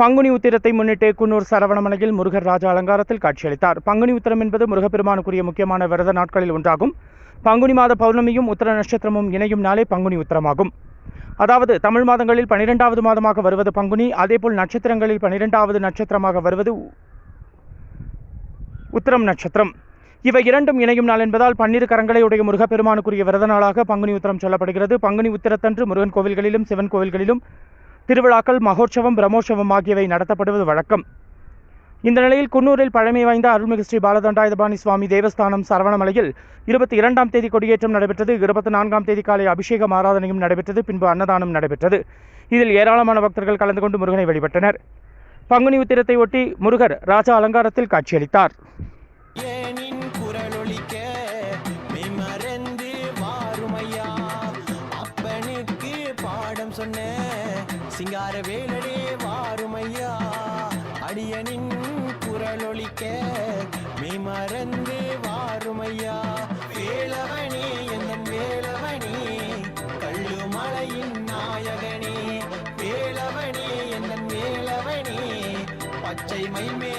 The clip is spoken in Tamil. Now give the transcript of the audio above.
பங்குனி உத்திரத்தை முன்னிட்டு குன்னூர் சரவணமலையில் முருகர் ராஜ அலங்காரத்தில் காட்சியளித்தார். பங்குனி உத்திரம் என்பது முருகப்பெருமானுக்குரிய முக்கியமான விரத நாட்களில் ஒன்றாகும். பங்குனி மாத பௌர்ணமியும் உத்திர நட்சத்திரமும் இணையும் நாளே பங்குனி உத்திரமாகும். அதாவது தமிழ் மாதங்களில் பனிரெண்டாவது மாதமாக வருவது பங்குனி அதேபோல் நட்சத்திரங்களில் பனிரெண்டாவது நட்சத்திரமாக வருவது உத்தரம் உத்திரம் நட்சத்திரம். இவை இரண்டும் இணையும் நாள் என்பதால் பன்னிரு கரங்களை உடைய முருகப்பெருமானுக்குரிய விரத நாளாக பங்குனி உத்திரம் சொல்லப்படுகிறது. பங்குனி உத்திரத்தன்று முருகன் கோவில்களிலும் சிவன் கோவில்களிலும் திருவிழாக்கள் மகோற்சவம் பிரம்மோற்சவம் ஆகியவை நடத்தப்படுவது வழக்கம். இந்த நிலையில் குன்னூரில் பழமை வாய்ந்த அருள்மிகு ஸ்ரீ பாலதண்டாயுதபாணி சுவாமி தேவஸ்தானம் சரவணமலையில் இருபத்தி இரண்டாம் தேதி கொடியேற்றம் நடைபெற்றது. இருபத்தி நான்காம் தேதி காலை அபிஷேகம் ஆராதனையும் நடைபெற்றது. பின்பு அன்னதானம் நடைபெற்றது. இதில் ஏராளமான பக்தர்கள் கலந்து கொண்டு முருகனை வழிபட்டனர். பங்குனி உத்திரத்தை ஒட்டி முருகர் ராஜா அலங்காரத்தில் காட்சியளித்தார். பாடம் சொன்ன சிங்கார வேலடே வாருமையா. அடியனின் குரலொழிக்க குரலொலிக்க மெய்மறந்து வாருமையா. வேலவனே எந்தன் வேலவனே கள்ளுமலையின் நாயகனே. வேலவனே எந்தன் வேலவனே பச்சை மைமே